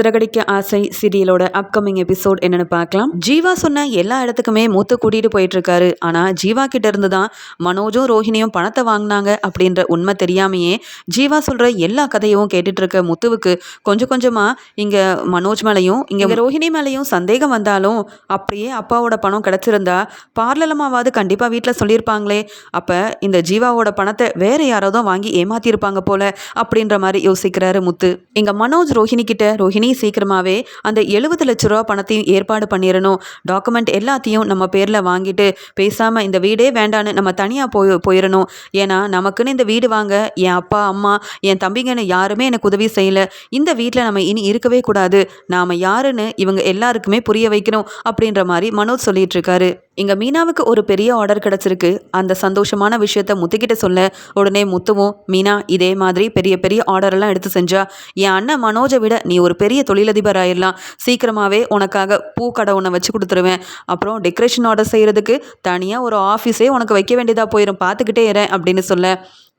சிறகடிக்க ஆசை சீரியலோட upcoming episode என்னன்னு பார்க்கலாம். ஜீவா சொன்ன எல்லா இடத்துக்குமே மூத்து கூட்டிட்டு போயிட்டு இருக்காரு ஆனா ஜீவா கிட்ட இருந்து தான் மனோஜும் ரோஹிணியும் பணத்தை வாங்கினாங்க அப்படின்ற உண்மை தெரியாமையே ஜீவா சொல்ற எல்லா கதையும் கேட்டுட்டு இருக்க முத்துவுக்கு கொஞ்சம் கொஞ்சமா இங்க மனோஜ் மேலையும் இங்க ரோஹிணி மேலையும் சந்தேகம் வந்தாலும் அப்படியே அப்பாவோட பணம் கிடைச்சிருந்தா பார்லலமாவது கண்டிப்பா வீட்டில் சொல்லியிருப்பாங்களே. அப்ப இந்த ஜீவாவோட பணத்தை வேற யாராவது வாங்கி ஏமாத்திருப்பாங்க போல அப்படின்ற மாதிரி யோசிக்கிறாரு முத்து. இங்க மனோஜ் ரோஹிணி கிட்ட ரோஹிணி சீக்கிரமாவே அந்த எழுபது லட்ச ரூபா பணத்தையும் ஏற்பாடு பண்ணிடணும் டாக்குமெண்ட் எல்லாத்தையும் நம்ம பேரில் வாங்கிட்டு பேசாமல் இந்த வீடே வேண்டான்னு நம்ம தனியாக போய் போயிடணும் ஏன்னா நமக்குன்னு இந்த வீடு வாங்க என் அப்பா அம்மா என் தம்பிங்கன்னு யாருமே எனக்கு உதவி செய்யல. இந்த வீட்டில் நம்ம இனி இருக்கவே கூடாது. நாம யாருன்னு இவங்க எல்லாருக்குமே புரிய வைக்கணும் அப்படின்ற மாதிரி மனோஜ் சொல்லிட்டு இருக்காரு இங்கே மீனாவுக்கு ஒரு பெரிய ஆர்டர் கிடச்சிருக்கு. அந்த சந்தோஷமான விஷயத்த முத்துக்கிட்ட சொல்ல உடனே முத்துவும் மீனா இதே மாதிரி பெரிய பெரிய ஆர்டர் எல்லாம் எடுத்து செஞ்சா என் அண்ணன் மனோஜை விட நீ ஒரு பெரிய பெரிய தொழிலதிபர் ஆயிடலாம் சீக்கிரமாகவே உனக்காக பூ கடை ஒன்று வச்சு கொடுத்துருவேன். அப்புறம் டெக்கரேஷன் ஆர்டர் செய்கிறதுக்கு தனியாக ஒரு ஆஃபீஸே உனக்கு வைக்க வேண்டியதாக போயிடும் பார்த்துக்கிட்டே இறேன் அப்படின்னு சொல்ல.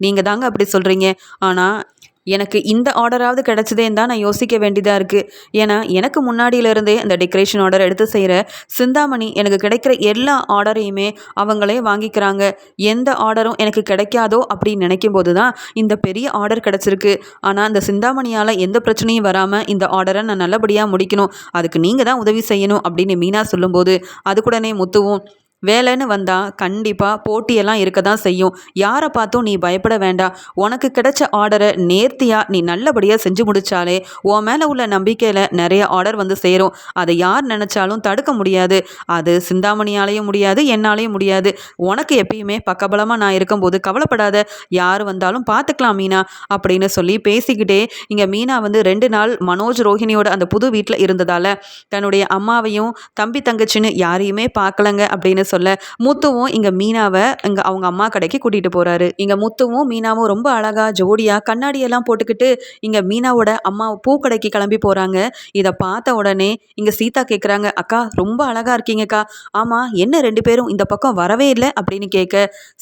நீங்கள் தாங்க அப்படி சொல்கிறீங்க ஆனால் எனக்கு இந்த ஆர்டராவது கிடைச்சதேன்னு தான் நான் யோசிக்க வேண்டியதாக இருக்குது ஏன்னா எனக்கு முன்னாடியிலேருந்தே அந்த டெக்கரேஷன் ஆர்டர் எடுத்து செய்கிற சிந்தாமணி எனக்கு கிடைக்கிற எல்லா ஆர்டரையுமே அவங்களே வாங்கிக்கிறாங்க. எந்த ஆர்டரும் எனக்கு கிடைக்காதோ அப்படின்னு நினைக்கும் போது தான் இந்த பெரிய ஆர்டர் கிடச்சிருக்கு. ஆனால் அந்த சிந்தாமணியால் எந்த பிரச்சனையும் வராமல் இந்த ஆர்டரை நான் நல்லபடியாக முடிக்கணும். அதுக்கு நீங்கள் தான் உதவி செய்யணும் அப்படின்னு மீனா சொல்லும்போது அதுக்குடனே முத்துவும் வேலைன்னு வந்தால் கண்டிப்பாக போட்டியெல்லாம் இருக்க தான் செய்யும். யாரை பார்த்தும் நீ பயப்பட வேண்டாம் உனக்கு கிடைச்ச ஆர்டரை நேர்த்தியாக நீ நல்லபடியாக செஞ்சு முடிச்சாலே உன் மேலே உள்ள நம்பிக்கையில் நிறைய ஆர்டர் வந்து சேரும். அதை யார் நினச்சாலும் தடுக்க முடியாது. அது சிந்தாமணியாலேயும் முடியாது என்னாலேயும் முடியாது. உனக்கு எப்பயுமே பக்கபலமாக நான் இருக்கும்போது கவலைப்படாத. யார் வந்தாலும் பார்த்துக்கலாம் மீனா அப்படின்னு சொல்லி பேசிக்கிட்டே இங்கே மீனா வந்து ரெண்டு நாள் மனோஜ் ரோஹிணியோட அந்த புது வீட்டில் இருந்ததால் தன்னுடைய அம்மாவையும் தம்பி தங்கச்சின்னு யாரையுமே பார்க்கலங்க அப்படின்னு சொல்ல முத்துவும் இங்கே மீனாவை இங்கே அவங்க அம்மா கடைக்கு கூட்டிகிட்டு போகிறாரு இங்கே முத்துவும் மீனாவும் ரொம்ப அழகாக ஜோடியாக கண்ணாடியெல்லாம் போட்டுக்கிட்டு இங்கே மீனாவோட அம்மா பூ கடைக்கு கிளம்பி போகிறாங்க இதை பார்த்த உடனே இங்கே சீதா கேட்குறாங்க அக்கா ரொம்ப அழகாக இருக்கீங்கக்கா. ஆமாம் என்ன ரெண்டு பேரும் இந்த பக்கம் வரவே இல்லை? அப்படின்னு கேட்க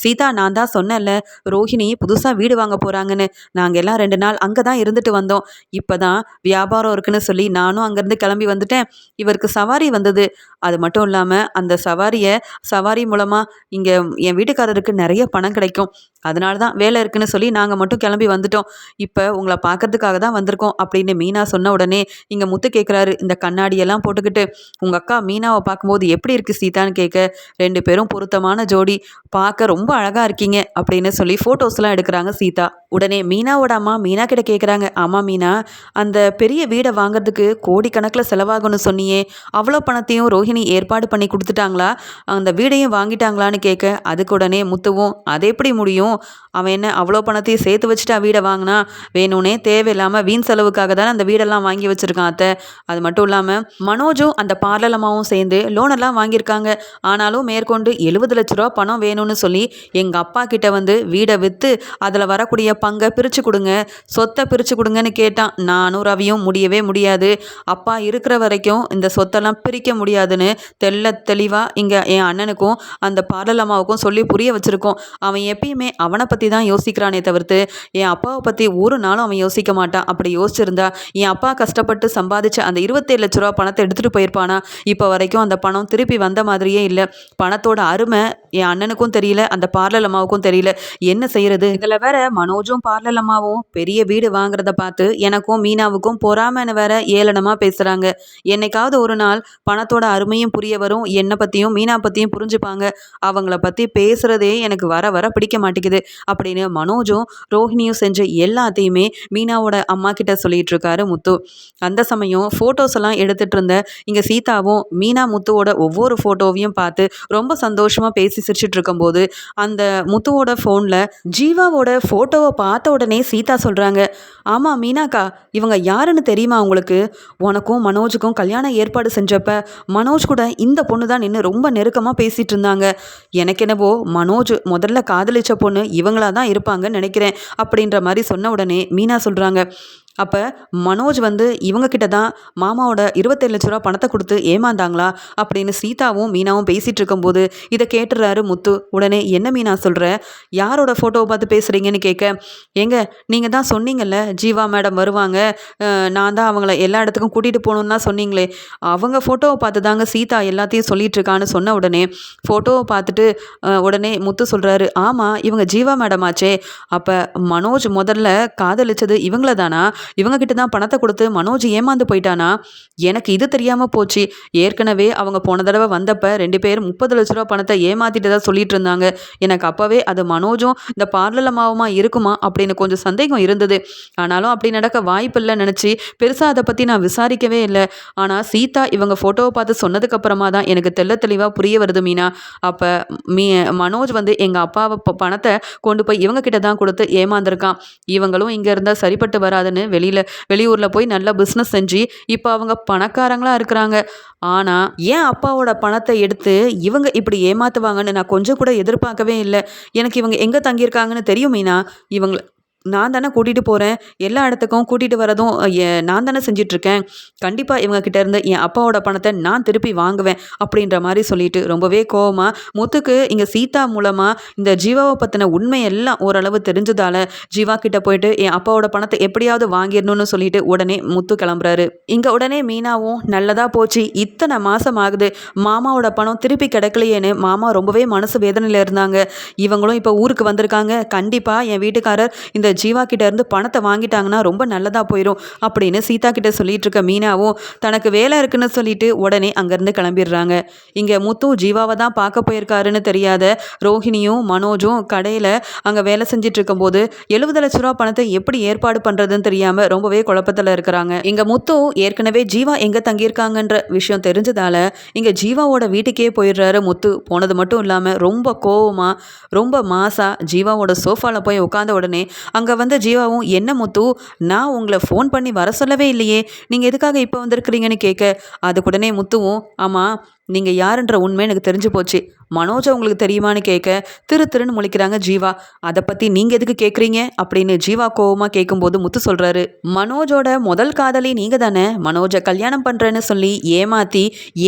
சீதா நான் தான் சொன்னேன்ல ரோஹிணி புதுசாக வீடு வாங்க போகிறாங்கன்னு நாங்கள் எல்லாம் ரெண்டு நாள் அங்கே தான் இருந்துட்டு வந்தோம். இப்போ தான் வியாபாரம் இருக்குன்னு சொல்லி நானும் அங்கேருந்து கிளம்பி வந்துட்டேன். இவருக்கு சவாரி வந்தது. அது மட்டும் இல்லாமல் அந்த சவாரியை சவாரி மூலமாக இங்கே என் வீட்டுக்காரருக்கு நிறைய பணம் கிடைக்கும். அதனால தான் வேலை இருக்குன்னு சொல்லி நாங்கள் மட்டும் கிளம்பி வந்துட்டோம். இப்போ உங்களை பார்க்கறதுக்காக தான் வந்திருக்கோம் அப்படின்னு மீனா சொன்ன உடனே இங்கே முத்து கேட்குறாரு இந்த கண்ணாடியெல்லாம் போட்டுக்கிட்டு உங்கள் அக்கா மீனாவை பார்க்கும்போது எப்படி இருக்குது சீதான்னு கேட்க ரெண்டு பேரும் பொருத்தமான ஜோடி. பார்க்க ரொம்ப அழகாக இருக்கீங்க. அப்படின்னு சொல்லி ஃபோட்டோஸ்லாம் எடுக்கிறாங்க சீதா. உடனே மீனாவோட அம்மா மீனா கிட்ட கேட்குறாங்க ஆமாம் மீனா அந்த பெரிய வீடை வாங்குறதுக்கு கோடிக்கணக்கில் செலவாகணும்னு சொன்னியே அவ்வளோ பணத்தையும் ரோஹிணி ஏற்பாடு பண்ணி கொடுத்துட்டாங்களா? அந்த வீடையும் வாங்கிட்டாங்களான்னு கேட்க அதுக்கு உடனே முத்துவும் அது எப்படி முடியும்? அவன் என்ன அவ்வளோ பணத்தையும் சேர்த்து வச்சுட்டா வீடை வாங்கினா? வேணும்னே தேவையில்லாமல் வீண் செலவுக்காக தானே அந்த வீடெல்லாம் வாங்கி வச்சுருக்கான் அத்தை. அது மட்டும் இல்லாமல் மனோஜும் அந்த பார்லலமாவும் சேர்ந்து லோனெல்லாம் வாங்கியிருக்காங்க. ஆனாலும் மேற்கொண்டு எழுபது லட்ச ரூபா பணம் வேணும்னு சொல்லி எங்கள் அப்பா கிட்ட வந்து வீடை விற்று அதில் வரக்கூடிய பங்கை பிரித்து கொடுங்க. சொத்தை பிரித்து கொடுங்கன்னு கேட்டான். நானும் ரவியும் முடியவே முடியாது. அப்பா இருக்கிற வரைக்கும் இந்த சொத்தெல்லாம் பிரிக்க முடியாதுன்னு தெல்ல தெளிவாக இங்கே என் அண்ணனுக்கும் அந்த பார்லல் சொல்லி புரிய வச்சுருக்கோம். அவன் எப்பயுமே அவனை பற்றி தான் யோசிக்கிறானே தவிர்த்து என் அப்பாவை பற்றி ஒரு நாளும் அவன் யோசிக்க மாட்டான். அப்படி யோசிச்சிருந்தா என் அப்பா கஷ்டப்பட்டு சம்பாதிச்ச அந்த இருபத்தேழு லட்ச ரூபா பணத்தை எடுத்துகிட்டு போயிருப்பானா? இப்போ வரைக்கும் அந்த பணம் திருப்பி வந்த மாதிரியே இல்லை. பணத்தோட அருமை என் அண்ணனுக்கும் தெரியல அந்த பார்லல் அம்மாவுக்கும் தெரியல. என்ன செய்யறது? இதில் வேற மனோஜும் பார்லல் அம்மாவும் பெரிய வீடு வாங்குறத பார்த்து எனக்கும் மீனாவுக்கும் பொறாமன்னு வேற ஏளனமாக பேசுகிறாங்க என்னைக்காவது ஒரு நாள் பணத்தோட அருமையும் புரிய வரும். என்னை பற்றியும் மீனா பற்றியும் புரிஞ்சுப்பாங்க. அவங்கள பற்றி பேசுகிறதே எனக்கு வர வர பிடிக்க மாட்டேங்குது. அப்படின்னு மனோஜும் ரோஹிணியும் செஞ்ச எல்லாத்தையுமே மீனாவோட அம்மா கிட்ட சொல்லிட்டு இருக்காரு முத்து. அந்த சமயம் ஃபோட்டோஸ் எல்லாம் எடுத்துட்டு இருந்த இங்கே சீதாவும் மீனா முத்துவோட ஒவ்வொரு ஃபோட்டோவையும் பார்த்து ரொம்ப சந்தோஷமாக பேசி சிரிச்சிட்டு இருக்கும்போது அந்த முத்துவோட ஃபோனில் ஜீவாவோட ஃபோட்டோவை பார்த்த உடனே சீதா சொல்கிறாங்க ஆமாம் மீனாக்கா இவங்க யாருன்னு தெரியுமா உங்களுக்கு? உனக்கும் மனோஜுக்கும் கல்யாணம் ஏற்பாடு செஞ்சப்ப மனோஜ் கூட இந்த பொண்ணு தான் நின்று ரொம்ப நெருக்கமாக பேசிகிட்டு இருந்தாங்க எனக்கு என்னவோ மனோஜ் முதல்ல காதலிச்ச பொண்ணு இவங்களா தான் இருப்பாங்கன்னு நினைக்கிறேன் அப்படின்ற மாதிரி சொன்ன உடனே மீனா சொல்கிறாங்க அப்போ மனோஜ் வந்து இவங்கக்கிட்ட தான் மாமாவோட இருபத்தேழு லட்ச ரூபா பணத்தை கொடுத்து ஏமாந்தாங்களா? அப்படின்னு சீதாவும் மீனாவும் பேசிகிட்டு இருக்கும்போது இதை கேட்டுறாரு முத்து. உடனே என்ன மீனா சொல்கிற யாரோட ஃபோட்டோவை பார்த்து பேசுகிறீங்கன்னு கேட்க ஏங்க நீங்கள் தான் சொன்னீங்கல்ல ஜீவா மேடம் வருவாங்க. நான் தான் அவங்கள எல்லா இடத்துக்கும் கூட்டிகிட்டு போகணுன்னு தான் சொன்னீங்களே. அவங்க ஃபோட்டோவை பார்த்து தாங்க சீதா எல்லாத்தையும் சொல்லிகிட்டு இருக்கான்னு சொன்ன உடனே ஃபோட்டோவை பார்த்துட்டு உடனே முத்து சொல்கிறாரு ஆமாம் இவங்க ஜீவா மேடம் ஆச்சே. அப்போ மனோஜ் முதல்ல காதலிச்சது இவங்கள தானா? இவங்க கிட்ட தான் பணத்தை கொடுத்து மனோஜ் ஏமாந்து போயிட்டானா? எனக்கு இது தெரியாமல் போச்சு. ஏற்கனவே அவங்க போன தடவை வந்தப்ப ரெண்டு பேரும் முப்பது லட்ச ரூபா பணத்தை ஏமாத்திட்டதா சொல்லிட்டு இருந்தாங்க. எனக்கு அப்போவே அது மனோஜும் இந்த பார்லர் மாவுமா இருக்குமா? அப்படின்னு கொஞ்சம் சந்தேகம் இருந்தது. ஆனாலும் அப்படி நடக்க வாய்ப்பில்லை நினச்சி பெருசாக அதை பற்றி நான் விசாரிக்கவே இல்லை. ஆனால் சீதா இவங்க ஃபோட்டோவை பார்த்து சொன்னதுக்கு அப்புறமா தான் எனக்கு தெள்ள தெளிவாக புரிய வருது மீனா. அப்போ மீ மனோஜ் வந்து எங்கள் அப்பாவை பணத்தை கொண்டு போய் இவங்க கிட்ட தான் கொடுத்து ஏமாந்துருக்கான். இவங்களும் இங்கே இருந்தால் சரிப்பட்டு வராதுன்னு வெளியில் வெளியூரில் போய் நல்லா பிஸ்னஸ் செஞ்சு இப்போ அவங்க பணக்காரங்களாக இருக்கிறாங்க. ஆனால் ஏன் அப்பாவோட பணத்தை எடுத்து இவங்க இப்படி ஏமாத்துவாங்கன்னு நான் கொஞ்சம் கூட எதிர்பார்க்கவே இல்லை. எனக்கு இவங்க எங்கே தங்கியிருக்காங்கன்னு தெரியும் மீனா? இவங்க நான் தானே கூட்டிகிட்டு போகிறேன் எல்லா இடத்துக்கும் கூட்டிகிட்டு வரதும் நான் தானே செஞ்சிட்ருக்கேன். கண்டிப்பாக இவங்கக்கிட்ட இருந்து என் அப்பாவோட பணத்தை நான் திருப்பி வாங்குவேன் அப்படின்ற மாதிரி சொல்லிட்டு ரொம்பவே கோவமாக முத்துக்கு இங்கே சீதா மூலமாக இந்த ஜீவாவை பற்றின உண்மை எல்லாம் ஓரளவு தெரிஞ்சதால ஜீவா கிட்ட போயிட்டு என் அப்பாவோட பணத்தை எப்படியாவது வாங்கிடணும்னு சொல்லிட்டு உடனே முத்து கிளம்புறாரு. இங்கே உடனே மீனாவும் நல்லதாக போச்சு. இத்தனை மாதம் ஆகுது. மாமாவோட பணம் திருப்பி கிடைக்கலையேன்னு மாமா ரொம்பவே மனசு வேதனையில் இருந்தாங்க. இவங்களும் இப்போ ஊருக்கு வந்திருக்காங்க. கண்டிப்பாக என் வீட்டுக்காரர் இந்த ஜீவா கிட்ட இருந்து பணத்தை வாங்கிட்டாங்கன்னா ரொம்ப நல்லதாக போயிடும் அப்படின்னு சீதா கிட்ட சொல்லிட்டு இருக்க மீனாவும் தனக்கு வேலை இருக்குன்னு சொல்லிட்டு உடனே அங்கேருந்து கிளம்பிடுறாங்க. இங்கே முத்து ஜீவாவை தான் பார்க்க போயிருக்காருன்னு தெரியாத ரோஹிணியும் மனோஜும் கடையில் அங்கே வேலை செஞ்சுட்டு இருக்கும்போது எழுபது லட்ச ரூபா பணத்தை எப்படி ஏற்பாடு பண்ணுறதுன்னு தெரியாமல் ரொம்பவே குழப்பத்தில் இருக்கிறாங்க. இங்கே முத்து ஏற்கனவே ஜீவா எங்கே தங்கியிருக்காங்கன்ற விஷயம் தெரிஞ்சதால இங்கே ஜீவாவோட வீட்டுக்கே போயிடுறாரு முத்து. போனது மட்டும் இல்லாமல் ரொம்ப கோவமாக ரொம்ப மாசாக ஜீவாவோட சோஃபாவில் போய் உட்காந்த உடனே அங்கே வந்த ஜீவாவும் என்ன முத்து நான் உங்களை ஃபோன் பண்ணி வர சொல்லவே இல்லையே. நீங்கள் எதுக்காக இப்போ வந்திருக்கிறீங்கன்னு கேட்க? அதுக்கு உடனே முத்துவும் ஆமாம் நீங்கள் யாருன்ற உண்மை எனக்கு தெரிஞ்சு போச்சு. மனோஜா உங்களுக்கு தெரியுமான்னு கேட்க திரு திருன்னு முழிக்கிறாங்க ஜீவா. அதை பற்றி நீங்கள் எதுக்கு கேட்குறீங்க அப்படின்னு ஜீவா கோவமாக கேட்கும்போது முத்து சொல்கிறாரு மனோஜோட முதல் காதலி நீங்கள் தானே மனோஜை கல்யாணம் பண்ணுறேன்னு சொல்லி ஏமாற்றி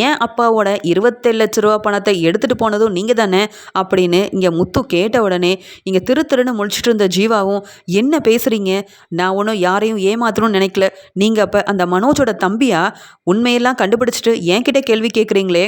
ஏன் அப்பாவோட இருபத்தேழு லட்ச ரூபா பணத்தை எடுத்துகிட்டு போனதும் நீங்கள் தானே அப்படின்னு இங்கே முத்து கேட்ட உடனே இங்கே திரு திருன்னு முழிச்சிட்டு இருந்த ஜீவாவும் என்ன பேசுகிறீங்க நான் ஒன்றும் யாரையும் ஏமாத்தணும்னு நினைக்கல. நீங்கள் அப்போ அந்த மனோஜோட தம்பியா? உண்மையெல்லாம் கண்டுபிடிச்சிட்டு என்கிட்ட கேள்வி கேட்குறீங்களே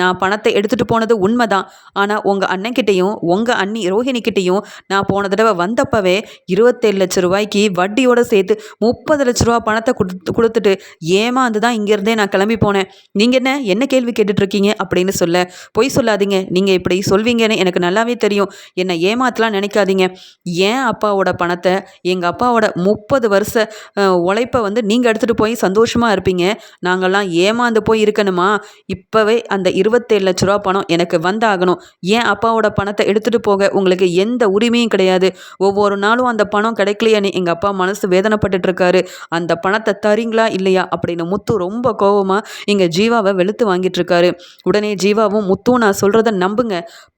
நான் பணத்தை எடுத்துகிட்டு போனது உண்மைதான். ஆனால் உங்கள் அண்ணன்கிட்டையும் உங்கள் அண்ணி ரோஹிணிக்கிட்டையும் நான் போன தடவை வந்தப்பவே இருபத்தேழு லட்ச ரூபாய்க்கு வட்டியோடு சேர்த்து முப்பது லட்ச ரூபா பணத்தை கொடுத்து கொடுத்துட்டு ஏமாந்து தான் இங்கேருந்தே நான் கிளம்பி போனேன். நீங்கள் என்ன என்ன கேள்வி கேட்டுட்ருக்கீங்க அப்படின்னு சொல்ல. பொய் சொல்லாதீங்க. நீங்கள் இப்படி சொல்வீங்கன்னு எனக்கு நல்லாவே தெரியும். என்னை ஏமாத்தலாம் நினைக்காதீங்க. ஏன் அப்பாவோட பணத்தை எங்கள் அப்பாவோட முப்பது வருஷ உழைப்பை வந்து நீங்கள் எடுத்துகிட்டு போய் சந்தோஷமாக இருப்பீங்க. நாங்கள்லாம் ஏமாந்து போய் இருக்கணுமா? இப்போவே அந்த இருபத்தேழு லட்ச ரூபா பணம் எனக்கு வந்தாகணும். ஏன் அப்பாவோட பணத்தை எடுத்துகிட்டு போக? உங்களுக்கு எந்த உரிமையும் கிடையாது. ஒவ்வொரு நாளும் அந்த பணம் கிடைக்கலையான்னு எங்கள் அப்பா மனசு வேதனைப்பட்டுட்டு இருக்காரு அந்த பணத்தை தரீங்களா? இல்லையா? அப்படின்னு முத்து ரொம்ப கோவமாக இங்கே ஜீவாவை வெளுத்து வாங்கிட்டு இருக்காரு உடனே ஜீவாவும் முத்தும் நான் சொல்கிறத நம்புங்க.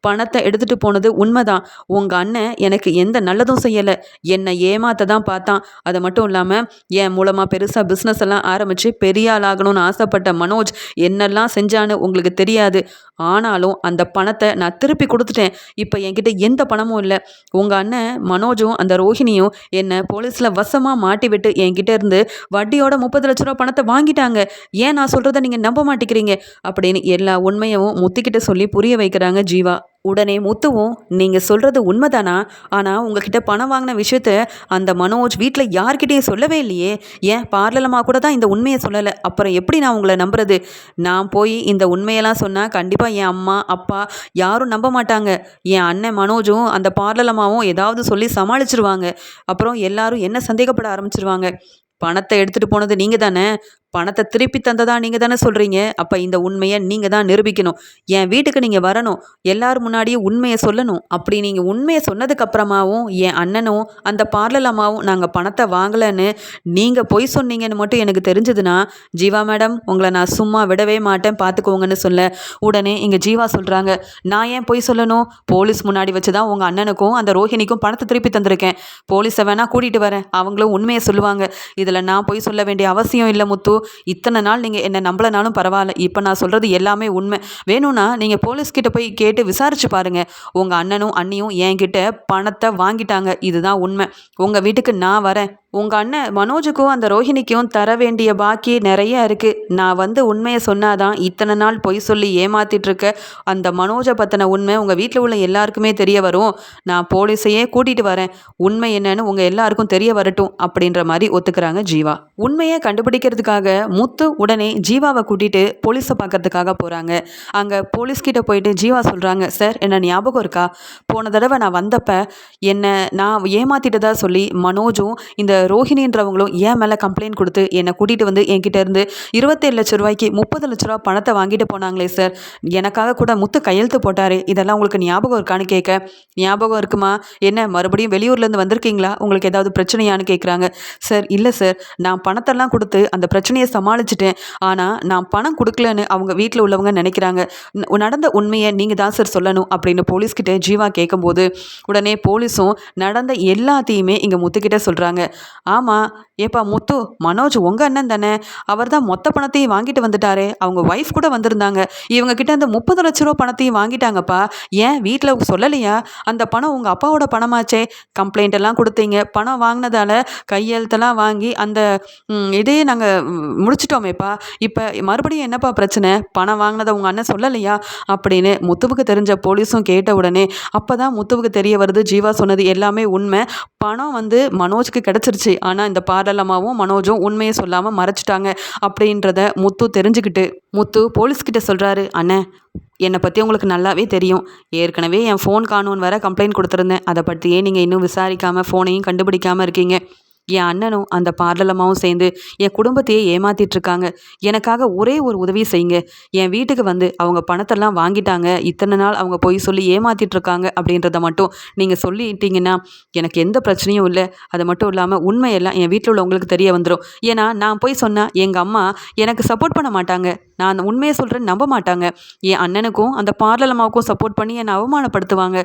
பணத்தை எடுத்துகிட்டு போனது உண்மைதான். உங்கள் அண்ணன் எனக்கு எந்த நல்லதும் செய்யலை. என்னை ஏமாத்த தான் பார்த்தான். அது மட்டும் இல்லாமல் என் மூலமாக பெருசாக பிஸ்னஸ் எல்லாம் ஆரம்பித்து பெரிய ஆளாகணும்னு ஆசைப்பட்ட மனோஜ் என்னெல்லாம் செஞ்சான்னு உங்களுக்கு தெரியும்? முடியாது. ஆனாலும் அந்த பணத்தை நான் திருப்பி கொடுத்துட்டேன். இப்போ என்கிட்ட எந்த பணமும் இல்லை. உங்கள் அண்ணன் மனோஜும் அந்த ரோஹிணியும் என்னை போலீஸில் வசமாக மாட்டி விட்டு என்கிட்ட இருந்து வட்டியோட முப்பது லட்ச ரூபா பணத்தை வாங்கிட்டாங்க. ஏன் நான் சொல்கிறத நீங்கள் நம்ப மாட்டேங்கிறீங்க? அப்படின்னு எல்லா உண்மையவும் முத்திக்கிட்ட சொல்லி புரிய வைக்கிறாங்க ஜீவா. உடனே முத்துவும் நீங்கள் சொல்கிறது உண்மைதானா? ஆனால் உங்ககிட்ட பணம் வாங்கின விஷயத்த அந்த மனோஜ் வீட்டில் யார்கிட்டையும் சொல்லவே இல்லையே. ஏன்? பார்லலமாக கூட தான் இந்த உண்மையை சொல்லலை. அப்புறம் எப்படி நான் உங்களை நம்புறது? நான் போய் இந்த உண்மையெல்லாம் சொன்னால் கண்டிப்பாக என் அம்மா அப்பா யாரும் நம்ப மாட்டாங்க. என் அண்ணன் மனோஜும் அந்த பார்லலமாவும் ஏதாவது சொல்லி சமாளிச்சிருவாங்க. அப்புறம் எல்லாரும் என்ன சந்தேகப்பட ஆரம்பிச்சிருவாங்க? பணத்தை எடுத்துகிட்டு போனது நீங்கள் தானே பணத்தை திருப்பி தந்ததா நீங்கள் தானே சொல்கிறீங்க அப்போ இந்த உண்மையை நீங்கள் தான் நிரூபிக்கணும். என் வீட்டுக்கு நீங்கள் வரணும். எல்லார் முன்னாடியும் உண்மையை சொல்லணும். அப்படி நீங்கள் உண்மையை சொன்னதுக்கப்புறமாவும் என் அண்ணனும் அந்த பார்லர் அம்மாவும் நாங்கள் பணத்தை வாங்கலைன்னு நீங்கள் பொய் சொன்னீங்கன்னு மட்டும் எனக்கு தெரிஞ்சதுன்னா ஜீவா மேடம் உங்களை நான் சும்மா விடவே மாட்டேன். பார்த்துக்கோங்கன்னு சொல்ல. உடனே இங்கே ஜீவா சொல்கிறாங்க நான் ஏன் பொய் சொல்லணும்? போலீஸ் முன்னாடி வச்சு தான் உங்கள் அண்ணனுக்கும் அந்த ரோஹிணிக்கும் பணத்தை திருப்பி தந்திருக்கேன். போலீஸை வேணால் கூட்டிகிட்டு வரேன். அவங்களும் உண்மையை சொல்லுவாங்க. இதில் நான் பொய் சொல்ல வேண்டிய அவசியம் இல்லை முத்து. இத்தனை நாள் நீங்கள் என்னை நம்பலைனாலும் பரவாயில்ல. இப்போ நான் சொல்கிறது எல்லாமே உண்மை. வேணும்னா நீங்கள் போலீஸ்கிட்ட போய் கேட்டு விசாரிச்சு பாருங்கள் உங்கள் அண்ணனும் அண்ணியும் என்கிட்ட பணத்தை வாங்கிட்டாங்க. இதுதான் உண்மை. உங்கள் வீட்டுக்கு நான் வரேன். உங்கள் அண்ணன் மனோஜுக்கும் அந்த ரோஹிணிக்கும் தர வேண்டிய பாக்கி நிறைய இருக்குது நான் வந்து உண்மையை சொன்னாதான் இத்தனை நாள் பொய் சொல்லி ஏமாத்திட்டு இருக்க. அந்த மனோஜை பற்றின உண்மை உங்கள் வீட்டில் உள்ள எல்லாருக்குமே தெரிய வரும். நான் போலீஸையே கூட்டிகிட்டு வரேன். உண்மை என்னன்னு உங்கள் எல்லாருக்கும் தெரிய வரட்டும் அப்படின்ற மாதிரி ஒத்துக்கிறாங்க ஜீவா. உண்மையை கண்டுபிடிக்கிறதுக்காக முத்து உடனே ஜீவாவை கூட்டிகிட்டு போலீஸை பார்க்கறதுக்காக போகிறாங்க அங்கே போலீஸ்கிட்ட போயிட்டு ஜீவா சொல்கிறாங்க சார் என்ன ஞாபகம் இருக்கா? போன தடவை நான் வந்தப்ப என்னை நான் ஏமாத்திட்டதா சொல்லி மனோஜும் இந்த ரோஹிணின்றவங்களும் ஏன் மேலே கம்ப்ளைண்ட் கொடுத்து என்னை கூட்டிகிட்டு வந்து என்கிட்ட இருந்து இருபத்தேழு லட்ச ரூபாய்க்கு முப்பது லட்ச ரூபா பணத்தை வாங்கிட்டு போனாங்களே சார் எனக்காக கூட முத்து கையெழுத்து போட்டார். இதெல்லாம் உங்களுக்கு ஞாபகம் இருக்கான்னு கேட்க ஞாபகம் இருக்குமா? என்ன மறுபடியும் வெளியூர்லேருந்து வந்திருக்கீங்களா? உங்களுக்கு ஏதாவது பிரச்சனையான்னு கேட்குறாங்க சார் இல்லை சார் நான் பணத்தெல்லாம் கொடுத்து அந்த பிரச்சனையை சமாளிச்சிட்டேன். ஆனால் நான் பணம் கொடுக்கலன்னு அவங்க வீட்டில் உள்ளவங்க நினைக்கிறாங்க. நடந்த உண்மையை நீங்கள் தான் சார் சொல்லணும் அப்படின்னு போலீஸ்கிட்ட ஜீவா கேட்கும்போது உடனே போலீஸும் நடந்த எல்லாத்தையுமே இங்கே முத்துக்கிட்ட சொல்கிறாங்க ஆமாம் ஏப்பா முத்து மனோஜ் உங்கள் அண்ணன் தானே? அவர் தான் மொத்த பணத்தையும் வாங்கிட்டு வந்துட்டாரே. அவங்க ஒய்ஃப் கூட வந்திருந்தாங்க. இவங்க கிட்ட அந்த முப்பது லட்ச ரூபா பணத்தையும் வாங்கிட்டாங்கப்பா. ஏன் வீட்டில் சொல்லலையா? அந்த பணம் உங்கள் அப்பாவோட பணமாச்சே. கம்ப்ளைண்ட் எல்லாம் கொடுத்தீங்க. பணம் வாங்கினதால கையெழுத்தெல்லாம் வாங்கி அந்த இதையே நாங்கள் முடிச்சிட்டோமேப்பா. இப்போ மறுபடியும் என்னப்பா பிரச்சனை? பணம் வாங்கினதை உங்கள் அண்ணன் சொல்லலையா? அப்படின்னு முத்துவுக்கு தெரிஞ்ச போலீஸும் கேட்ட உடனே அப்போ தான் முத்துவுக்கு தெரிய வருது ஜீவா சொன்னது எல்லாமே உண்மை. பணம் வந்து மனோஜுக்கு கிடச்சிருச்சு. ஆனால் இந்த பாரலமாவும் மனோஜும் உண்மையை சொல்லாமல் மறைச்சிட்டாங்க அப்படின்றத முத்து தெரிஞ்சுக்கிட்டு முத்து போலீஸ்கிட்ட சொல்கிறாரு அண்ணே என்னை பற்றி உங்களுக்கு நல்லாவே தெரியும். ஏற்கனவே என் ஃபோன் காணுன்னு வர கம்ப்ளைண்ட் கொடுத்துருந்தேன். அதை பற்றியே நீங்கள் இன்னும் விசாரிக்காமல் ஃபோனையும் கண்டுபிடிக்காமல் இருக்கீங்க. என் அண்ணனும் அந்த பார்லலமாவும் சேர்ந்து என் குடும்பத்தையே ஏமாத்திட்டு இருக்காங்க எனக்காக ஒரே ஒரு உதவி செய்யுங்க. என் வீட்டுக்கு வந்து அவங்க பணத்தெல்லாம் வாங்கிட்டாங்க. இத்தனை நாள் அவங்க போய் சொல்லி ஏமாத்திட்டு இருக்காங்க அப்படின்றத மட்டும் நீங்கள் சொல்லிட்டீங்கன்னா எனக்கு எந்த பிரச்சனையும் இல்லை. அது மட்டும் இல்லாமல் உண்மையெல்லாம் என் வீட்டில் உள்ளவங்களுக்கு தெரிய வந்துடும் ஏன்னா நான் போய் சொன்னால் எங்கள் அம்மா எனக்கு சப்போர்ட் பண்ண மாட்டாங்க. நான் அந்த உண்மையை சொல்கிறேன்னு நம்ப மாட்டாங்க. என் அண்ணனுக்கும் அந்த பார்லலமாவுக்கும் சப்போர்ட் பண்ணி என்னை அவமானப்படுத்துவாங்க.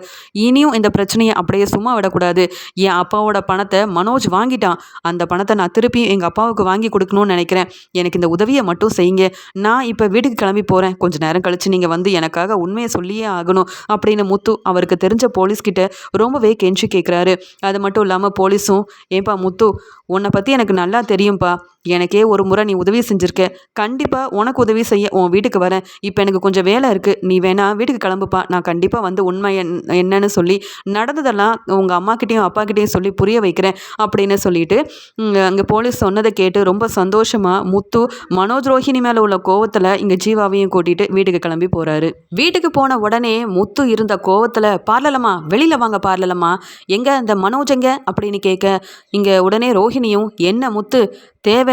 இனியும் இந்த பிரச்சனையை அப்படியே சும்மா விடக்கூடாது. என் அப்பாவோட பணத்தை மனோஜ் வாங்கிட்டான். அந்த பணத்தை நான் திருப்பி எங்கள் அப்பாவுக்கு வாங்கி கொடுக்கணும்னு நினைக்கிறேன். எனக்கு இந்த உதவியை மட்டும் செய்யுங்க. நான் இப்போ வீட்டுக்கு கிளம்பி போகிறேன் கொஞ்ச நேரம் கழித்து நீங்கள் வந்து எனக்காக உண்மையை சொல்லியே ஆகணும் அப்படின்னு முத்து அவருக்கு தெரிஞ்ச போலீஸ்கிட்ட ரொம்பவே கெஞ்சி கேட்குறாரு அது மட்டும் இல்லாமல் போலீஸும் ஏன்பா முத்து உன்னை பற்றி எனக்கு நல்லா தெரியும்ப்பா எனக்கே ஒரு முறை நீ உதவி செஞ்சுருக்க. கண்டிப்பாக உனக்கு உதவி செய்ய உன் வீட்டுக்கு வரேன். இப்போ எனக்கு கொஞ்சம் வேலை இருக்குது நீ வேணா வீட்டுக்கு கிளம்புப்பா. நான் கண்டிப்பாக வந்து உண்மை என் என்னன்னு சொல்லி நடந்ததெல்லாம் உங்கள் அம்மாக்கிட்டேயும் அப்பாக்கிட்டேயும் சொல்லி புரிய வைக்கிறேன் அப்படின்னு சொல்லிட்டு அங்கே போலீஸ் சொன்னதை கேட்டு ரொம்ப சந்தோஷமாக முத்து மனோஜ் ரோஹிணி மேலே உள்ள கோவத்தில் இங்கே ஜீவாவையும் கூட்டிகிட்டு வீட்டுக்கு கிளம்பி போகிறாரு வீட்டுக்கு போன உடனே முத்து இருந்த கோவத்தில் பார்லலம்மா வெளியில் வாங்க பார்லலம்மா. எங்கே அந்த மனோஜ் எங்க? அப்படின்னு கேட்க இங்கே உடனே ரோஹிணியும் என்ன முத்து?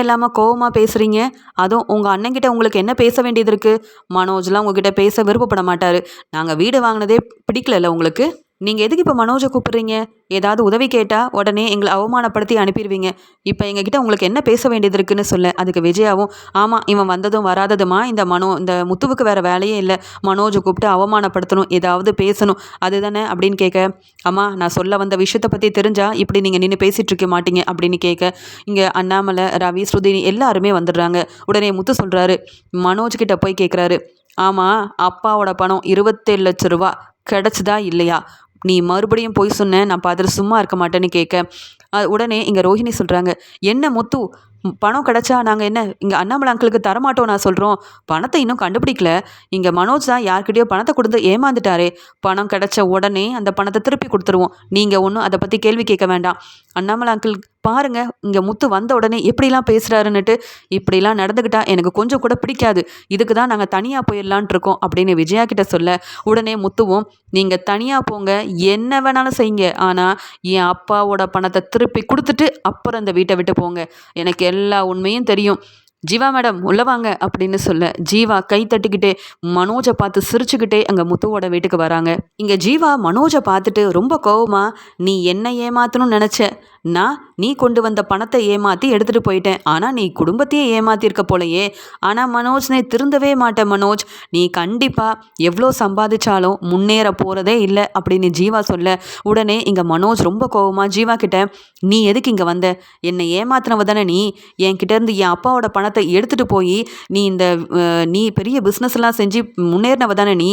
இல்லாமல் கோவமாக பேசுகிறீங்க அதுவும் உங்கள் அண்ணன்கிட்ட உங்களுக்கு என்ன பேச வேண்டியது இருக்குது மனோஜ்லாம் உங்ககிட்ட பேச விருப்பப்பட மாட்டார். நாங்கள் வீடு வாங்கினதே பிடிக்கலல்ல உங்களுக்கு? நீங்கள் எதுக்கு இப்போ மனோஜை கூப்பிட்றீங்க? ஏதாவது உதவி கேட்டால் உடனே எங்களை அவமானப்படுத்தி அனுப்பிடுவீங்க. இப்போ எங்ககிட்ட உங்களுக்கு என்ன பேச வேண்டியது இருக்குன்னு சொல்ல. அதுக்கு விஜயாவும் ஆமாம் இவன் வந்ததும் வராததுமா? இந்த மனோ இந்த முத்துவுக்கு வேறு வேலையே இல்லை. மனோஜை கூப்பிட்டு அவமானப்படுத்தணும். ஏதாவது பேசணும். அதுதானே? அப்படின்னு கேட்க அம்மா நான் சொல்ல வந்த விஷயத்தை பற்றி தெரிஞ்சால் இப்படி நீங்கள் நின்று பேசிகிட்டு இருக்க மாட்டீங்க. அப்படின்னு கேட்க இங்கே அண்ணாமலை ரவி ஸ்ருதினி எல்லாருமே வந்துடுறாங்க. உடனே முத்து சொல்கிறாரு மனோஜ் கிட்ட போய் கேட்குறாரு ஆமாம் அப்பாவோட பணம் இருபத்தேழு லட்ச ரூபா. கிடச்சிதா இல்லையா? நீ மறுபடியும் போய் சொன்ன நான் பார்த்துட்டு சும்மா இருக்க மாட்டேன்னு கேட்க. உடனே இங்கே ரோஹிணி சொல்கிறாங்க என்ன முத்து பணம் கிடச்சா நாங்கள் என்ன இங்கே அண்ணாமலை அங்கிளுக்கு தரமாட்டோம் நான் சொல்கிறோம் பணத்தை இன்னும் கண்டுபிடிக்கல. இங்கே மனோஜ் தான் யார்கிட்டயோ பணத்தை கொடுத்து ஏமாந்துட்டாரே. பணம் கிடச்ச உடனே அந்த பணத்தை திருப்பி கொடுத்துருவோம். நீங்கள் ஒன்றும் அதை பற்றி கேள்வி கேட்க வேண்டாம். அண்ணாமலை அங்கிள் பாருங்க இங்கே முத்து வந்த உடனே எப்படிலாம் பேசுகிறாருன்னுட்டு இப்படிலாம் நடந்துக்கிட்டா எனக்கு கொஞ்சம் கூட பிடிக்காது. இதுக்கு தான் நாங்கள் தனியாக போயிடலான்ட்டு இருக்கோம் அப்படின்னு விஜயா கிட்ட சொல்ல உடனே முத்துவும் நீங்கள் தனியாக போங்க என்ன வேணாலும் செய்யுங்க. ஆனால் என் அப்பாவோட பணத்தை திருப்பி கொடுத்துட்டு அப்புறம் இந்த வீட்டை விட்டு போங்க. எனக்கு எல்லா உண்மையும் தெரியும். ஜீவா மேடம் உள்ள வாங்க அப்படின்னு சொல்ல ஜீவா கை தட்டிக்கிட்டே மனோஜை பார்த்து சிரிச்சுக்கிட்டே அங்கே முத்துவோட வீட்டுக்கு வராங்க. இங்கே ஜீவா மனோஜை பார்த்துட்டு ரொம்ப கோவமா நீ என்ன ஏமாத்தணும்னு நினச்ச? நான் நீ கொண்டு வந்த பணத்தை ஏமாற்றி எடுத்துகிட்டு போயிட்டேன். ஆனால் நீ குடும்பத்தையே ஏமாத்திருக்க போலையே. ஆனால் மனோஜ் நீ திருந்தவே மாட்டேன் மனோஜ். நீ கண்டிப்பாக எவ்வளோ சம்பாதிச்சாலும் முன்னேற போகிறதே இல்லை அப்படின்னு ஜீவா சொல்ல. உடனே இங்கே மனோஜ் ரொம்ப கோவமாக ஜீவா கிட்ட நீ எதுக்கு இங்கே வந்த? என்னை ஏமாத்தினவ தானே நீ? என்கிட்ட இருந்து என் அப்பாவோட பணத்தை எடுத்துகிட்டு போய் நீ இந்த நீ பெரிய பிஸ்னஸ்லாம் செஞ்சு முன்னேறினவ தானே நீ?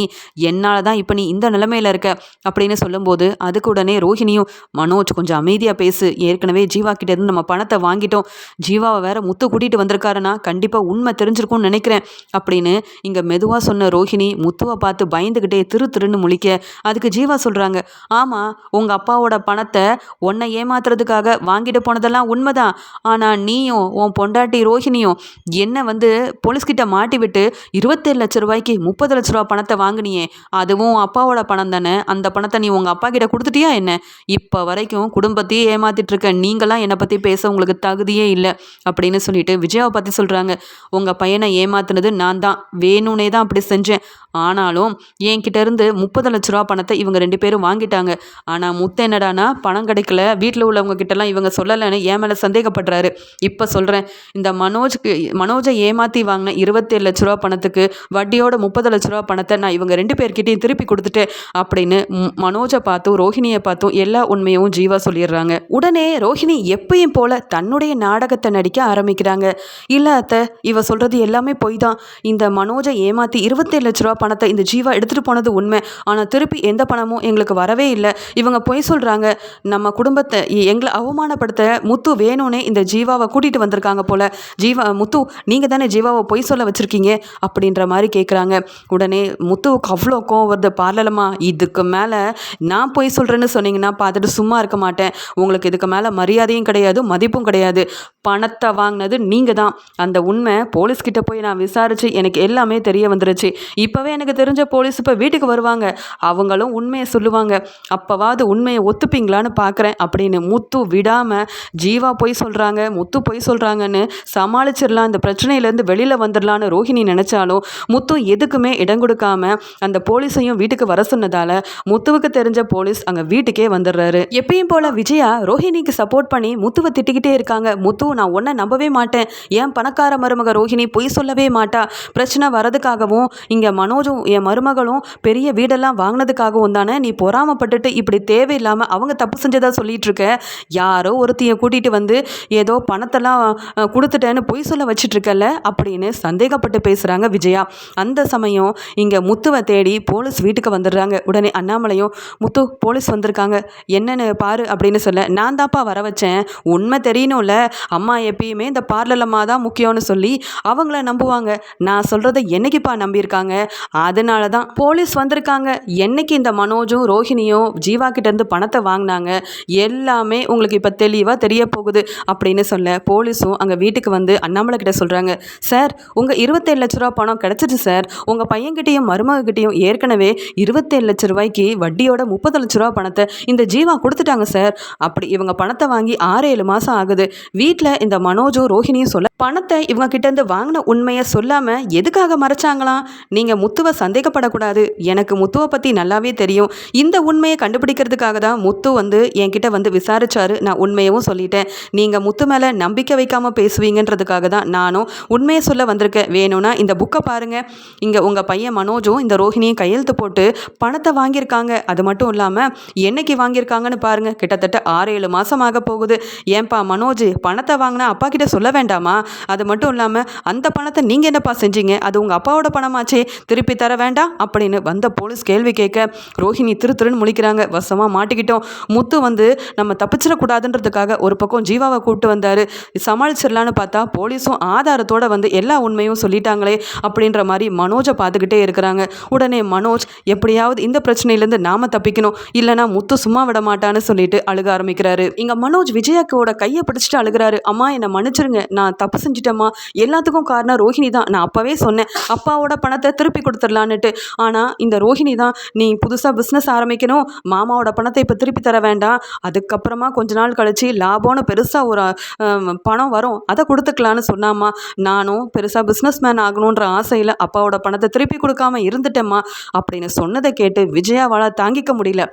என்னால் தான் இப்போ நீ இந்த நிலமையில் இருக்க? அப்படின்னு சொல்லும்போது அதுக்கு உடனே ரோஹிணியும் மனோஜ் கொஞ்சம் அமைதியாக பேசு. ஏற்கனவே ஜீவா கிட்ட இருந்து நம்ம பணத்தை வாங்கிட்டோம். ஜீவாவை வேற முத்து கூட்டிகிட்டு வந்திருக்காருன்னா கண்டிப்பாக உண்மை தெரிஞ்சிருக்கும்னு நினைக்கிறேன். அப்படின்னு இங்கே மெதுவாக சொன்ன ரோஹிணி முத்துவை பார்த்து பயந்துக்கிட்டே திரு திருன்னு முழிக்க அதுக்கு ஜீவா சொல்கிறாங்க ஆமாம் உங்கள் அப்பாவோட பணத்தை உன்னை ஏமாத்துறதுக்காக வாங்கிட்டு போனதெல்லாம் உண்மைதான். ஆனால் நீயும் உன் பொண்டாட்டி ரோஹிணியும் என்ன வந்து போலீஸ்கிட்ட மாட்டி விட்டு இருபத்தேழு லட்ச ரூபாய்க்கு முப்பது லட்ச ரூபா பணத்தை வாங்கினியே. அதுவும் அப்பாவோட பணம் தானே? அந்த பணத்தை நீ உங்கள் அப்பா கிட்ட கொடுத்துட்டியா என்ன? இப்போ வரைக்கும் குடும்பத்தையே ஏமாத்திட்டு இருக்கேன் நீங்களாம் என்னை பற்றி பேச உங்களுக்கு தகுதியே இல்லை அப்படின்னு சொல்லிட்டு விஜயாவை பற்றி சொல்கிறாங்க உங்கள் பையனை ஏமாத்துனது நான் தான். வேணும்னே தான் அப்படி செஞ்சேன். ஆனாலும் என்கிட்ட இருந்து முப்பது லட்ச ரூபா பணத்தை இவங்க ரெண்டு பேரும் வாங்கிட்டாங்க. ஆனால் முத்த என்னடானா பணம் கிடைக்கல. வீட்டில் உள்ளவங்க கிட்டலாம் இவங்க சொல்லலைன்னு ஏன் மேலே சந்தேகப்படுறாரு. இப்போ சொல்கிறேன் இந்த மனோஜ்க்கு மனோஜை ஏமாற்றி வாங்கின இருபத்தேழு லட்ச ரூபா பணத்துக்கு வட்டியோட முப்பது லட்ச ரூபா பணத்தை நான் இவங்க ரெண்டு பேர்கிட்டையும் திருப்பி கொடுத்துட்டேன் அப்படின்னு மனோஜை பார்த்தும் ரோஹிணியை பார்த்தும் எல்லா உண்மையும் ஜீவா சொல்லிடுறாங்க. உடனே உடனே ரோஹிணி எப்பயும் போல தன்னுடைய நாடகத்தை நடிக்க ஆரம்பிக்கிறாங்க. இல்லை அத்தை இவ சொல்கிறது எல்லாமே பொய் தான் இந்த மனோஜை ஏமாற்றி இருபத்தேழு லட்ச ரூபா பணத்தை இந்த ஜீவா எடுத்துகிட்டு போனது உண்மை. ஆனால் திருப்பி எந்த பணமும் எங்களுக்கு வரவே இல்லை. இவங்க பொய் சொல்கிறாங்க நம்ம குடும்பத்தை எங்களை அவமானப்படுத்த முத்து வேணும்னே இந்த ஜீவாவை கூட்டிகிட்டு வந்திருக்காங்க போல. ஜீவா முத்து நீங்கள் தானே ஜீவாவை பொய் சொல்ல வச்சுருக்கீங்க? அப்படின்ற மாதிரி கேட்குறாங்க உடனே முத்துவுக்கு அவ்வளோ கோவம் வருது. பார்லலமா இதுக்கு மேலே நான் பொய் சொல்கிறேன்னு சொன்னீங்கன்னா பார்த்துட்டு சும்மா இருக்க மாட்டேன். உங்களுக்கு இதுக்கு மேலே மரியாதையும் கிடையாது மதிப்பும் கிடையாது. பணத்தை வாங்கினது நீங்கள் தான் அந்த உண்மை போலீஸ்கிட்ட போய் நான் விசாரித்து எனக்கு எல்லாமே தெரிய வந்துருச்சு. இப்போவே எனக்கு தெரிஞ்ச போலீஸ் இப்போ வீட்டுக்கு வருவாங்க. அவங்களும் உண்மையை சொல்லுவாங்க. அப்போவாவது உண்மையை ஒத்துப்பீங்களான்னு பார்க்குறேன் அப்படின்னு முத்து விடாமல் ஜீவா பொய் சொல்கிறாங்க முத்து பொய் சொல்கிறாங்கன்னு சமாளிச்சிடலாம். இந்த பிரச்சனையிலேருந்து வெளியில் வந்துடலான்னு ரோஹிணி நினச்சாலும் முத்து எதுக்குமே இடம் கொடுக்காம அந்த போலீஸையும் வீட்டுக்கு வர சொன்னதால் முத்துவுக்கு தெரிஞ்ச போலீஸ் அங்கே வீட்டுக்கே வந்துடுறாரு. எப்பயும் போல விஜயா ரோஹிணிக்கு சப்போர்ட் பண்ணி முத்துவை திட்டிக்கிட்டே இருக்காங்க. முத்து நான் ஒன்றை நம்பவே மாட்டேன். ஏன் பணக்கார மருமக ரோஹிணி பொய் சொல்லவே மாட்டா. பிரச்சனை வரதுக்காகவும் இங்கே மனோஜும் என் மருமகளும் பெரிய வீடெல்லாம் வாங்கினதுக்காகவும் தானே நீ பொறாமப்பட்டுட்டு இப்படி தேவையில்லாமல் அவங்க தப்பு செஞ்சதா சொல்லிட்டு இருக்க? யாரோ ஒருத்தையை கூட்டிகிட்டு வந்து ஏதோ பணத்தெல்லாம் கொடுத்துட்டேன்னு பொய் சொல்ல வச்சிட்டு இருக்கல அப்படின்னு சந்தேகப்பட்டு பேசுகிறாங்க விஜயா. அந்த சமயம் இங்கே முத்துவை தேடி போலீஸ் வீட்டுக்கு வந்துடுறாங்க. உடனே அண்ணாமலையும் முத்து போலீஸ் வந்திருக்காங்க. என்னென்னு பாரு அப்படின்னு சொல்ல நான் தான் தான்ப்பா வர வச்சேன். உண்மை தெரியணும்ல. அம்மா எப்பயுமே இந்த பார்லலம்மா தான் முக்கியம்னு சொல்லி அவங்கள நம்புவாங்க. நான் சொல்கிறத என்னைக்குப்பா நம்பியிருக்காங்க? அதனால தான் போலீஸ் வந்திருக்காங்க. என்னைக்கு இந்த மனோஜும் ரோஹிணியும் ஜீவா கிட்டேருந்து பணத்தை வாங்கினாங்க? எல்லாமே உங்களுக்கு இப்போ தெளிவாக தெரிய போகுது அப்படின்னு சொல்ல போலீஸும் அங்கே வீட்டுக்கு வந்து அண்ணாமலை கிட்ட சொல்கிறாங்க சார் உங்கள் இருபத்தேழு லட்ச ரூபா பணம் கிடச்சிச்சு சார். உங்கள் பையன்கிட்டையும் மருமகிட்டையும் ஏற்கனவே இருபத்தேழு லட்ச ரூபாய்க்கு வட்டியோட முப்பது லட்ச ரூபா பணத்தை இந்த ஜீவா கொடுத்துட்டாங்க சார். அப்படி இவங்க பணத்தை வாங்கி ஆறு ஏழு மாதம் ஆகுது. வீட்டில் இந்த மனோஜும் ரோஹிணியும் சொல்ல பணத்தை இவங்க கிட்ட இருந்து வாங்கின உண்மையை சொல்லாமல் எதுக்காக மறைச்சாங்களாம்? நீங்கள் முத்துவை சந்தேகப்படக்கூடாது. எனக்கு முத்துவை பற்றி நல்லாவே தெரியும். இந்த உண்மையை கண்டுபிடிக்கிறதுக்காக தான் முத்து வந்து என்கிட்ட வந்து விசாரிச்சாரு. நான் உண்மையவும் சொல்லிட்டேன். நீங்கள் முத்து மேலே நம்பிக்கை வைக்காமல் பேசுவீங்கன்றதுக்காக தான் நானும் உண்மையை சொல்ல வந்திருக்கேன். வேணும்னா இந்த புக்கை பாருங்கள் இங்கே உங்கள் பையன் மனோஜும் இந்த ரோஹிணியும் கையெழுத்து போட்டு பணத்தை வாங்கியிருக்காங்க. அது மட்டும் இல்லாமல் என்னைக்கு வாங்கியிருக்காங்கன்னு பாருங்கள் கிட்டத்தட்ட ஆறு ஏழு மாதம் நாசமாக போகுது. ஏன்பா மனோஜ் பணத்தை வாங்கினா அப்பா கிட்ட சொல்ல வேண்டாமா? அது மட்டும் இல்லாமல் அந்த பணத்தை நீங்கள் என்னப்பா செஞ்சீங்க? அது உங்கள் அப்பாவோட பணமாச்சே. திருப்பி தர வேண்டாம் அப்படின்னு வந்த போலீஸ் கேள்வி கேட்க ரோஹிணி திரு திருன்னு முழிக்கிறாங்க. வசமாக மாட்டிக்கிட்டோம். முத்து வந்து நம்ம தப்பிச்சிடக்கூடாதுன்றதுக்காக ஒரு பக்கம் ஜீவாவை கூப்பிட்டு வந்தார். சமாளிச்சிடலான்னு பார்த்தா போலீஸும் ஆதாரத்தோட வந்து எல்லா உண்மையும் சொல்லிட்டாங்களே அப்படின்ற மாதிரி மனோஜை பார்த்துக்கிட்டே இருக்கிறாங்க. உடனே மனோஜ் எப்படியாவது இந்த பிரச்சனையிலேருந்து நாம தப்பிக்கணும். இல்லைன்னா முத்து சும்மா விட மாட்டான்னு சொல்லிட்டு அழுக ஆரம்பிக்கிறாரு. இங்க மனோஜ் விஜயாக்கோட கையை பிடிச்சிட்டு அழுகிறாரு. அம்மா என்னை மன்னிச்சிருங்க. நான் தப்பு செஞ்சிட்டேம்மா. எல்லாத்துக்கும் காரணம் ரோஹிணி தான். நான் அப்பவே சொன்னேன். அப்பாவோட பணத்தை திருப்பி கொடுத்துடலான்னுட்டு. ஆனா இந்த ரோஹிணி தான் நீ புதுசா பிஸ்னஸ் ஆரம்பிக்கணும். மாமாவோட பணத்தை இப்போ திருப்பி தர வேண்டாம். அதுக்கப்புறமா கொஞ்ச நாள் கழிச்சு லாபம்னு பெருசா ஒரு பணம் வரும். அதை கொடுத்துக்கலான்னு சொன்னாம்மா. நானும் பெருசா பிஸ்னஸ் மேன் ஆகணுன்ற ஆசையில் அப்பாவோட பணத்தை திருப்பி கொடுக்காம இருந்துட்டேம்மா அப்படின்னு சொன்னதை கேட்டு விஜயாவால் தாங்கிக்க முடியல.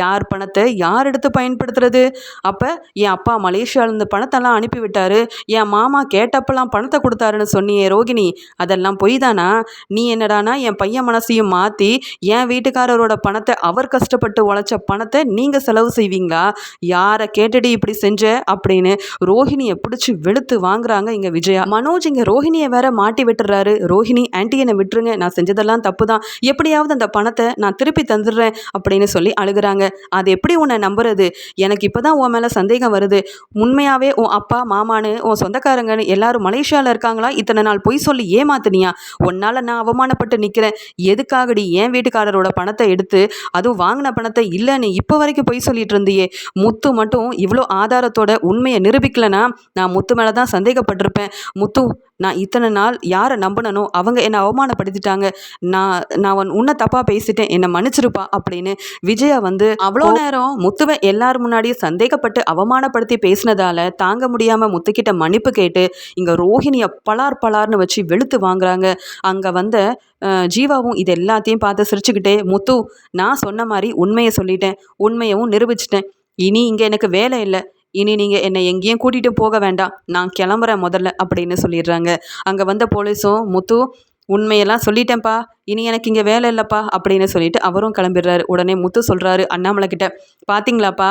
யார் பணத்தை யார் எடுத்து பயன்படுத்துறது? அப்போ என் அப்பா மலேசியாவிலேருந்து பணத்தெல்லாம் அனுப்பிவிட்டாரு. என் மாமா கேட்டப்பெல்லாம் பணத்தை கொடுத்தாருன்னு சொன்னியே ரோகிணி. அதெல்லாம் பொய் தானா நீ என்னடானா என் பையன் மனசையும் மாற்றி என் வீட்டுக்காரரோட பணத்தை அவர் கஷ்டப்பட்டு உழைச்ச பணத்தை நீங்கள் செலவு செய்வீங்களா? யாரை கேட்டுடி இப்படி செஞ்ச? அப்படின்னு ரோஹிணியை பிடிச்சி வெளுத்து வாங்குறாங்க இங்கே விஜயா. மனோஜ் இங்கே ரோஹிணியை வேற மாட்டி விட்டுறாரு. ரோஹிணி ஆன்ட்டி என்னை விட்டுருங்க. நான் செஞ்சதெல்லாம் தப்பு தான் எப்படியாவது அந்த பணத்தை நான் திருப்பி தந்துடுறேன். அப்படின்னு சொல்லி அழுகிறாங்க. அது எப்படி உன்னை நம்புறது? எனக்கு இப்போ தான் உன் மேலே சந்தேகம் வருது. உண்மையாகவே உன் அப்பா மாமான்னு உன் சொந்தக்காரங்கன்னு எல்லாரும் மலேசியாவில் இருக்காங்களா? இத்தனை நாள் பொய் சொல்லி ஏமாத்தினியா? உன்னால் நான் அவமானப்பட்டு நிற்கிறேன் எதுக்காகடி என் வீட்டுக்காரரோட பணத்தை எடுத்து அதுவும் வாங்கின பணத்தை இல்லைன்னு இப்போ வரைக்கும் பொய் சொல்லிட்டு இருந்தியே? முத்து மட்டும் இவ்வளோ ஆதாரத்தோட உண்மையை நிரூபிக்கலைன்னா நான் முத்து மேலே தான் சந்தேகப்பட்டிருப்பேன். முத்து நான் இத்தனை நாள் யாரை நம்பினனோ அவங்க என்னை அவமானப்படுத்திட்டாங்க. நான் நான் உன் உன்னை தப்பாக பேசிட்டேன் என்னை மன்னிச்சிருப்பா அப்படின்னு விஜயா வந்து அவ்வளோ நேரம் முத்துவை எல்லார் முன்னாடியும் சந்தேகப்பட்டு அவமானப்படுத்தி பேசினதால தாங்க முடியாமல் முத்துக்கிட்ட மன்னிப்பு கேட்டு இங்கே ரோஹிணியை பலார் பலார்னு வச்சு வெளுத்து வாங்குறாங்க. அங்கே வந்த ஜீவாவும் இது எல்லாத்தையும் பார்த்து சிரிச்சுக்கிட்டே முத்து நான் சொன்ன மாதிரி உண்மையை சொல்லிட்டேன் உண்மையவும் நிரூபிச்சிட்டேன். இனி இங்கே எனக்கு வேலை இல்லை. இனி நீங்கள் என்னை எங்கேயும் கூட்டிகிட்டு போக வேண்டாம். நான் கிளம்புறேன் முதல்ல அப்படின்னு சொல்லிடுறாங்க. அங்கே வந்த போலீஸும் முத்து உண்மையெல்லாம் சொல்லிட்டேன்ப்பா. இனி எனக்கு இங்கே வேலை இல்லைப்பா அப்படின்னு சொல்லிட்டு அவரும் கிளம்பிடுறாரு. உடனே முத்து சொல்கிறாரு அண்ணாமலை கிட்ட பார்த்தீங்களாப்பா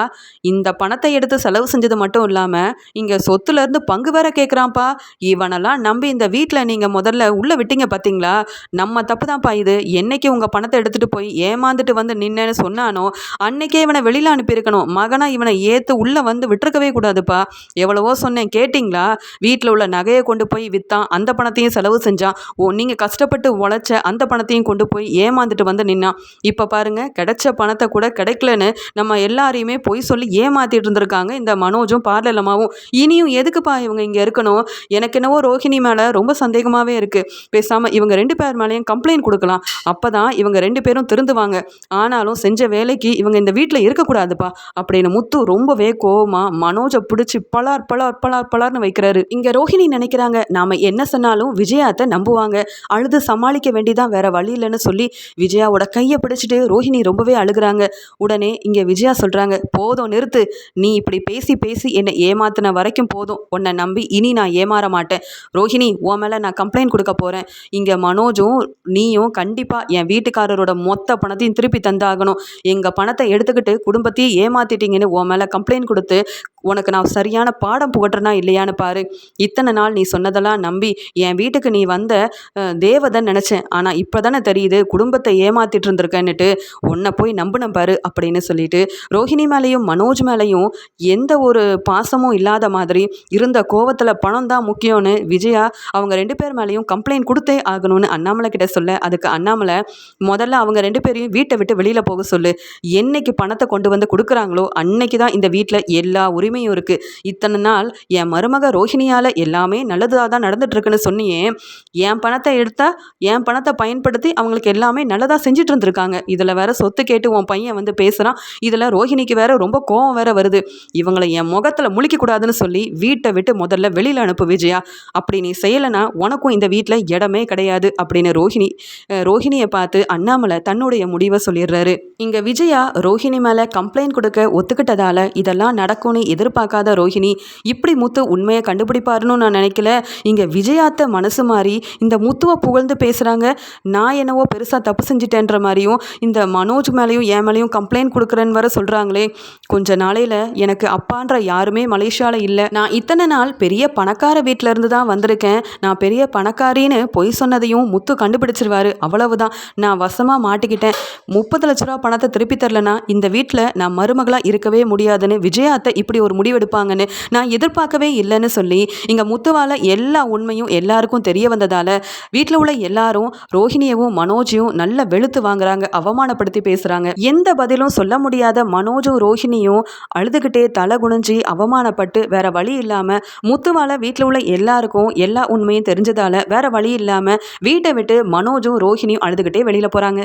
இந்த பணத்தை எடுத்து செலவு செஞ்சது மட்டும் இல்லாமல் இங்கே சொத்துலேருந்து பங்கு வேற கேட்குறான்ப்பா இவனெல்லாம் நம்பி இந்த வீட்டில் நீங்கள் முதல்ல உள்ளே விட்டீங்க பார்த்தீங்களா நம்ம தப்பு தான்ப்பா இது. என்னைக்கு உங்கள் பணத்தை எடுத்துகிட்டு போய் ஏமாந்துட்டு வந்து நின்னேன்னு சொன்னானோ அன்னைக்கே இவனை வெளியில் அனுப்பியிருக்கணும். மகனாக இவனை ஏற்று உள்ளே வந்து விட்டுருக்கவே கூடாதுப்பா. எவ்வளவோ சொன்னேன் கேட்டிங்களா? வீட்டில் உள்ள நகையை கொண்டு போய் விற்றான் அந்த பணத்தையும் செலவு செஞ்சான். ஓ நீங்கள் கஷ்டப்பட்டு உழைச்ச அந்த பணத்தை எல்லாத்தையும் கொண்டு போய் ஏமாந்துட்டு வந்து நின்னான் இப்போ பாருங்க கிடைச்ச பணத்தை கூட கிடைக்கலன்னு நம்ம எல்லாரையுமே பொய் சொல்லி ஏமாத்திட்டு இருந்திருக்காங்க இந்த மனோஜும் பார்லலமாவும். இனியும் எதுக்குப்பா இவங்க இங்கே இருக்கணும்? எனக்கு என்னவோ ரோஹிணி மேலே ரொம்ப சந்தேகமாகவே இருக்குது பேசாமல் இவங்க ரெண்டு பேர் மேலேயும் கம்ப்ளைண்ட் கொடுக்கலாம். அப்போ தான் இவங்க ரெண்டு பேரும் திருந்துவாங்க. ஆனாலும் செஞ்ச வேலைக்கு இவங்க இந்த வீட்டில் இருக்கக்கூடாதுப்பா அப்படின்னு முத்து ரொம்பவே கோவமாக மனோஜை பிடிச்சி பலார் பலார் பலார் பலார்னு வைக்கிறாரு. இங்கே ரோஹிணி நினைக்கிறாங்க நாம் என்ன சொன்னாலும் விஜயாத்தை நம்புவாங்க. அழுது சமாளிக்க வேண்டிதான் வேற வழி இல்லைன்னு சொல்லி விஜயாவோட கையை பிடிச்சிட்டு ரோஹிணி ரொம்பவே அழுகுறாங்க. உடனே இங்கே விஜயா சொல்கிறாங்க போதும் நிறுத்து. நீ இப்படி பேசி பேசி என்னை ஏமாத்தின வரைக்கும் போதும். உன்னை நம்பி இனி நான் ஏமாற மாட்டேன். ரோஹிணி உன் மேலே நான் கம்ப்ளைண்ட் கொடுக்க போகிறேன் இங்கே மனோஜும் நீயும் கண்டிப்பாக என் வீட்டுக்காரரோட மொத்த பணத்தையும் திருப்பி தந்தாகணும். எங்கள் பணத்தை எடுத்துக்கிட்டு குடும்பத்தையே ஏமாத்திட்டீங்கன்னு உன் மேலே கம்ப்ளைண்ட் கொடுத்து உனக்கு நான் சரியான பாடம் புகட்டுறனா இல்லையான்னு பாரு. இத்தனை நாள் நீ சொன்னதெல்லாம் நம்பி என் வீட்டுக்கு நீ வந்த தேவதன் நினச்சேன். ஆனால் இப்போ தானே தெரியுது குடும்பத்தை ஏமாத்திட்டு இருந்திருக்கேன்னுட்டு உன்னை போய் நம்பின பாரு அப்படின்னு சொல்லிட்டு ரோஹிணி மேலேயும் மனோஜ் மேலேயும் எந்த ஒரு பாசமும் இல்லாத மாதிரி இருந்த கோவத்தில் பணம் தான் முக்கியம்னு விஜயா அவங்க ரெண்டு பேர் மேலேயும் கம்ப்ளைண்ட் கொடுத்தே ஆகணும்னு அண்ணாமலை கிட்ட சொல்ல அதுக்கு அண்ணாமலை முதல்ல அவங்க ரெண்டு பேரையும் வீட்டை விட்டு வெளியில் போக சொல்லு. என்னைக்கு பணத்தை கொண்டு வந்து கொடுக்குறாங்களோ அன்னைக்கு தான் இந்த வீட்டில் எல்லா உரிமையும் இருக்குது இத்தனை நாள் என் மருமக ரோஹிணியால் எல்லாமே நல்லதாக தான் நடந்துட்டுருக்குன்னு சொன்னியே என் பணத்தை எடுத்தால் என் பணத்தை பயன்படுத்த அவங்களுக்கு எல்லாமே நல்லதாக செஞ்சுட்டு இருந்திருக்காங்க. இதில் வேற சொத்து கேட்டு உன் பையன் வந்து பேசுகிறான் இதில் ரோஹிணிக்கு வேற ரொம்ப கோவம் வேற வருது. இவங்களை என் முகத்தில் முழிக்கக்கூடாதுன்னு சொல்லி வீட்டை விட்டு முதல்ல வெளியில் அனுப்பு விஜயா. அப்படி நீ செய்யலைன்னா உனக்கும் இந்த வீட்டில் இடமே கிடையாது அப்படின்னு ரோஹிணி ரோஹிணியை பார்த்து அண்ணாமலை தன்னுடைய முடிவை சொல்லிடுறாரு. இங்கே விஜயா ரோஹிணி மேலே கம்ப்ளைண்ட் கொடுக்க ஒத்துக்கிட்டதால இதெல்லாம் நடக்கும்னு எதிர்பார்க்காத ரோஹிணி இப்படி முத்து உண்மையை கண்டுபிடிப்பாருன்னு நான் நினைக்கல. இங்கே விஜயாத்த மனசு மாறி இந்த முத்துவை புகழ்ந்து பேசுகிறாங்க நான் என்னவோ பெருசாக தப்பு செஞ்சிட்டேன்ற மாதிரியும் இந்த மனோஜ் மேலேயும் என் மேலேயும் கம்ப்ளைண்ட் கொடுக்குறேன்னு வர சொல்கிறாங்களே கொஞ்ச நாளையில் எனக்கு அப்பான்ற யாருமே மலேசியாவில் இல்லை. நான் இத்தனை நாள் பெரிய பணக்கார வீட்டிலேருந்து தான் வந்திருக்கேன். நான் பெரிய பணக்காரின்னு பொய் சொன்னதையும் முத்து கண்டுபிடிச்சிருவாரு. அவ்வளவுதான். நான் வசமாக மாட்டிக்கிட்டேன். முப்பது லட்ச ரூபா பணத்தை திருப்பி தரலனா இந்த வீட்டில் நான் மருமகளாக இருக்கவே முடியாதுன்னு விஜயாத்தை இப்படி ஒரு முடிவெடுப்பாங்கன்னு நான் எதிர்பார்க்கவே இல்லைன்னு சொல்லி இங்கே முத்துவால் எல்லா உண்மையும் எல்லாருக்கும் தெரிய வந்ததால் வீட்டில் உள்ள எல்லாரும் ரோஹிணி ரோஹிணியவும் மனோஜையும் நல்ல வெளுத்து வாங்குறாங்க அவமானப்படுத்தி பேசுறாங்க. எந்த பதிலும் சொல்ல முடியாத மனோஜும் ரோஹிணியும் அழுதுகிட்டே தலை குனிஞ்சி அவமானப்பட்டு வேற வழி இல்லாம முத்துவால வீட்டில் உள்ள எல்லாருக்கும் எல்லா உண்மையும் தெரிஞ்சதால வேற வழி இல்லாம வீட்டை விட்டு மனோஜும் ரோஹிணியும் அழுதுகிட்டே வெளியில போறாங்க.